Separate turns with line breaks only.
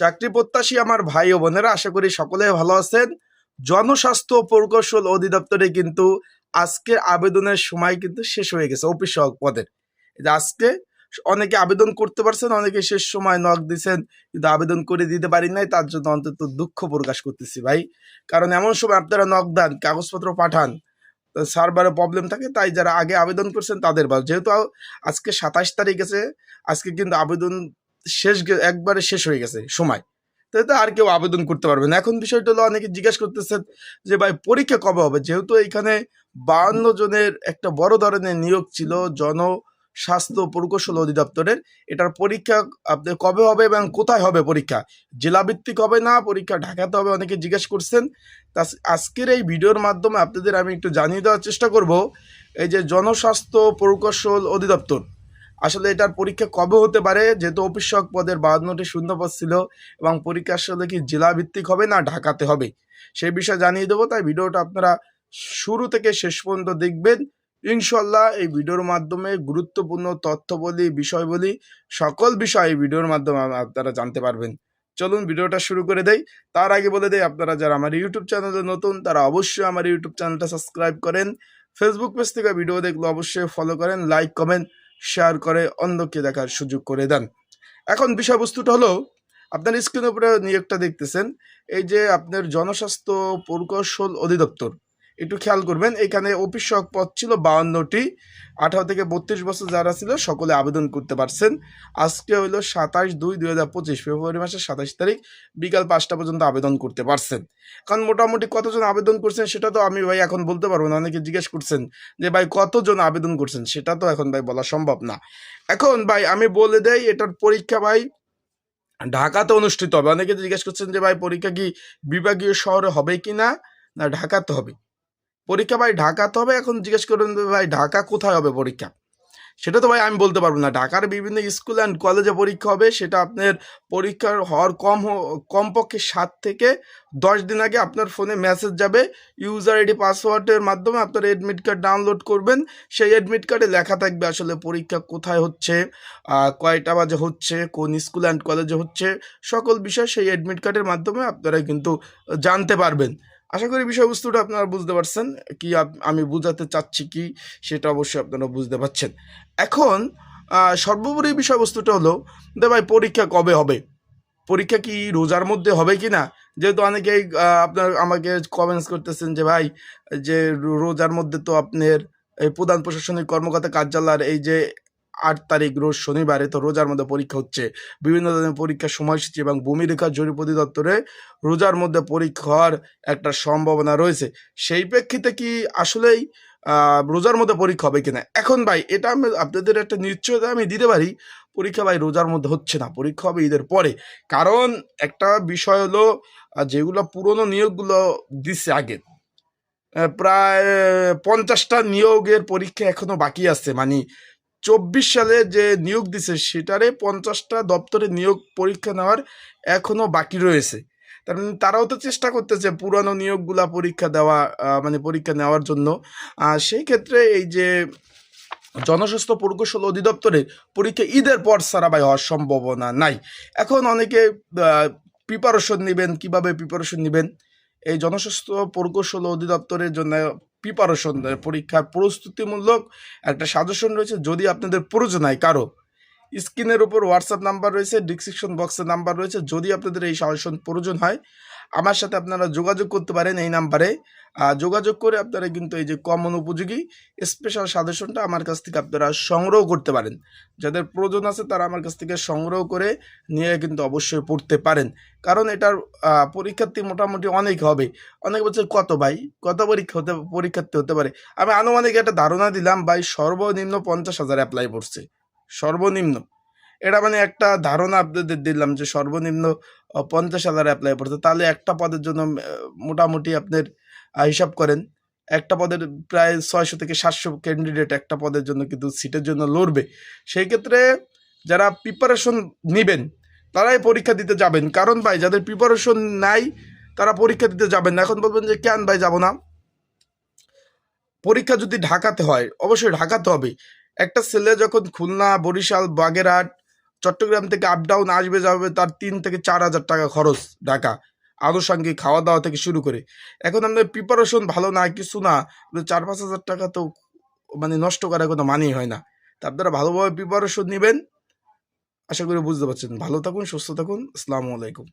চাকরি প্রত্যাশী আমার ভাই ও বোনেরা, আশা করি সকলে ভালো আছেন। জনস্বাস্থ্য প্রকৌশল অধিদপ্তরে কিন্তু আজকের আবেদনের সময় কিন্তু শেষ হয়ে গেছে অফিস সহক পদের আজকে অনেকে আবেদন করতে পারছেন, অনেকে শেষ সময় নক দিছেন, কিন্তু আবেদন করে দিতে পারি নাই, তার জন্য অন্তত দুঃখ প্রকাশ করতেছি ভাই। কারণ এমন সময় আপনারা নক দেন, কাগজপত্র পাঠান সার্ভারে প্রবলেম থাকে, তাই যারা আগে আবেদন করছেন তাদের ভালো যেহেতু আজকে সাতাশ তারিখ আছে, আজকে কিন্তু আবেদন শেষ একবারে শেষ হয়ে গেছে, সময়। তাই তো আর কেউ আবেদন করতে পারবে না। এখন বিষয়টা হলো অনেকে জিজ্ঞেস করতেছেন যে, ভাই, পরীক্ষা কবে হবে? যেহেতু এখানে বাহান্ন জনের একটা বড় ধরনের নিয়োগ ছিল জন স্বাস্থ্য প্রকৌশল অধিদপ্তরের। এটার পরীক্ষা আপনার কবে হবে এবং কোথায় হবে পরীক্ষা? জেলাভিত্তিক হবে না? পরীক্ষা ঢাকাতে হবে? অনেকে জিজ্ঞেস করছেন। তা আজকের এই ভিডিওর মাধ্যমে আপনাদের আমি একটু জানিয়ে দেওয়ার চেষ্টা করব, এই যে জনস্বাস্থ্য প্রকৌশল অধিদপ্তর। আসলে এটার পরীক্ষা কবে হতে পারে? যেহেতু অফিসক পদের বাহান্নটি শূন্যপদ ছিল এবং পরীক্ষা আসলে কি জেলা ভিত্তিক হবে না ঢাকাতে হবে? সেই বিষয়ে জানিয়ে দেবো, তাই ভিডিওটা আপনারা শুরু থেকে শেষ পর্যন্ত দেখবেন। ইনশাল্লাহ এই ভিডিওর মাধ্যমে গুরুত্বপূর্ণ তথ্য বলি, বিষয় বলি, সকল বিষয় এই ভিডিওর মাধ্যমে আপনারা জানতে পারবেন। চলুন ভিডিওটা শুরু করে দেই। তার আগে বলে দেই, আপনারা যারা আমার ইউটিউব চ্যানেলে নতুন, তারা অবশ্যই আমার ইউটিউব চ্যানেলটা সাবস্ক্রাইব করেন। ফেসবুক পেজ থেকে ভিডিও দেখলে অবশ্যই ফলো করেন লাইক কমেন্ট শেয়ার করে অন্ধকে দেখার সুযোগ করে দেন। এখন বিষয়বস্তুটা হলো, আপনার স্ক্রিনের উপরে নিয়োগটা দেখতেছেন, এই যে আপনার জনস্বাস্থ্য প্রকৌশল অধিদপ্তর। একটু খেয়াল করবেন, এখানে অফিস সহক পদ ছিল বাউন্নটি। আঠারো থেকে বত্রিশ বছর যারা ছিল, সকলে আবেদন করতে পারছেন। আজকে হইল সাতাশ দুই দুই হাজার পঁচিশ, ফেব্রুয়ারি মাসের সাতাশ তারিখ, বিকাল পাঁচটা পর্যন্ত আবেদন করতে পারছেন। কারণ মোটামুটি কতজন আবেদন করছেন সেটা তো আমি ভাই এখন বলতে পারব না, অনেকে জিজ্ঞেস করছেন যে ভাই কতজন আবেদন করছেন, সেটা তো এখন ভাই বলা সম্ভব না। এখন ভাই আমি বলে দেই, এটার পরীক্ষা ভাই ঢাকাতে অনুষ্ঠিত হবে। অনেকে জিজ্ঞেস করছেন যে ভাই পরীক্ষা কি বিভাগীয় শহরে হবে কি না না, ঢাকাতে হবে। পরীক্ষা ভাই ঢাকাতে হবে, এখন জিজ্ঞেস করবেন ভাই ঢাকা কোথায় হবে পরীক্ষা? সেটা তো ভাই আমি বলতে পারব না। ঢাকার বিভিন্ন স্কুল অ্যান্ড কলেজে পরীক্ষা হবে, সেটা আপনার পরীক্ষার হওয়ার কম কমপক্ষে সাত থেকে দশ দিন আগে আপনার ফোনে মেসেজ যাবে। ইউজার আইডি পাসওয়ার্ডের মাধ্যমে আপনার এডমিট কার্ড ডাউনলোড করবেন। সেই অ্যাডমিট কার্ডে লেখা থাকবে আসলে পরীক্ষা কোথায় হচ্ছে কয়টা বাজে হচ্ছে, কোন স্কুল অ্যান্ড কলেজে হচ্ছে, সকল বিষয় সেই অ্যাডমিট কার্ডের মাধ্যমে আপনারা কিন্তু জানতে পারবেন। আশা করি বিষয়বস্তুটা আপনারা বুঝতে পারছেন, কি আমি বুঝাতে চাচ্ছি কি, সেটা অবশ্যই আপনারা বুঝতে পারছেন। এখন সর্বোপরি বিষয়বস্তুটা হলো, দে ভাই, পরীক্ষা কবে হবে? পরীক্ষা কি রোজার মধ্যে হবে কি না? যেহেতু অনেকেই আপনার আমাকে কমেন্টস করতেছেন যে, ভাই, যে রোজার মধ্যে তো আপনার এই প্রধান প্রশাসনিক কর্মকর্তা কার্যালয়ের এই যে আট তারিখ রোজ শনিবারে, তো রোজার মধ্যে পরীক্ষা হচ্ছে। বিভিন্ন ধরনের পরীক্ষার সময়সূচি এবং ভূমিরেখা জরিপ অধিদপ্তরে রোজার মধ্যে পরীক্ষা হওয়ার একটা সম্ভাবনা রয়েছে। সেই প্রেক্ষিতে কি আসলেই রোজার মধ্যে পরীক্ষা হবে কিনা? এখন ভাই, এটা আমি আপনাদের একটা নিশ্চয়তা আমি দিতে পারি, পরীক্ষা ভাই রোজার মধ্যে হচ্ছে না, পরীক্ষা হবে ঈদের পরে। কারণ একটা বিষয় হলো যেগুলো পুরনো নিয়োগগুলো দিচ্ছে আগে প্রায় পঞ্চাশটা নিয়োগের পরীক্ষা এখনও বাকি আছে। মানে চব্বিশ সালে যে নিয়োগ দিছে, সেটারে পঞ্চাশটা দপ্তরে নিয়োগ পরীক্ষা নেওয়ার এখনও বাকি রয়েছে। তার মানে তারাও তো চেষ্টা করতেছে পুরানো নিয়োগগুলা পরীক্ষা দেওয়া মানে পরীক্ষা নেওয়ার জন্য। সেই ক্ষেত্রে এই যে জনস্বাস্থ্য প্রকৌশল অধিদপ্তরে পরীক্ষা ঈদের পর ছাড়া ভাই হওয়ার সম্ভাবনা নাই। এখন অনেকে প্রিপারেশন নেবেন, কীভাবে প্রিপারেশন নেবেন? এই জনস্বাস্থ্য প্রকৌশল অধিদপ্তরের জন্য প্রিপারেশন পরীক্ষার প্রস্তুতিমূলক একটা সাজেশন রয়েছে। যদি আপনাদের প্রয়োজন হয় কারও স্ক্রিনের উপর হোয়াটসঅ্যাপ নাম্বার রয়েছে ডিসক্রিপশন বক্সের নাম্বার রয়েছে। যদি আপনাদের এই সাজেশন প্রয়োজন হয়, আমার সাথে আপনারা যোগাযোগ করতে পারেন এই নাম্বারে। যোগাযোগ করে আপনারা কিন্তু এই যে কমন উপযোগী স্পেশাল সাজেশনটা আমার কাছ থেকে আপনারা সংগ্রহ করতে পারেন। যাদের প্রয়োজন আছে তারা আমার কাছ থেকে সংগ্রহ করে নিয়ে কিন্তু অবশ্যই পড়তে পারেন। কারণ এটার পরীক্ষার্থী মোটামুটি অনেক হবে। অনেক বলছে, কত ভাই? কত পরীক্ষা হতে, পরীক্ষার্থী হতে পারে? আমি আনুমানিক একটা ধারণা দিলাম, ভাই সর্বনিম্ন পঞ্চাশ হাজার অ্যাপ্লাই করছে। সর্বনিম্ন। এটা মানে একটা ধারণা আপনাদের দিলাম যে সর্বনিম্ন পঞ্চাশ হাজার অ্যাপ্লাই করছে তাহলে একটা পদের জন্য মোটামুটি আপনার হিসাব করেন, একটা পদের প্রায় ছয়শো থেকে সাতশো ক্যান্ডিডেট একটা পদের জন্য কিন্তু সিটের জন্য লড়বে। সেই ক্ষেত্রে যারা প্রিপারেশন নেবেন, তারাই পরীক্ষা দিতে যাবেন। কারণ ভাই, যাদের প্রিপারেশন নাই, তারা পরীক্ষা দিতে যাবেন না। এখন বলবেন যে, কেন ভাই, যাব না? পরীক্ষা যদি ঢাকাতে হয়, অবশ্যই ঢাকাতে হবে। একটা ছেলে যখন খুলনা, বরিশাল, বাগেরহাট, চট্টগ্রাম থেকে আপ ডাউন আসবে, যাবে, তার তিন থেকে চার হাজার টাকা খরচ ঢাকা। আনুষঙ্গিক খাওয়া দাওয়া থেকে শুরু করে। এখন আমাদের প্রিপারেশন ভালো না, কিছু না। চার পাঁচ হাজার টাকা তো মানে নষ্ট করার কোনো মানেই হয় না। তা আপনারা ভালোভাবে প্রিপারেশন নেবেন। আশা করি বুঝতে পারছেন। ভালো থাকুন, সুস্থ থাকুন। আসসালামু আলাইকুম।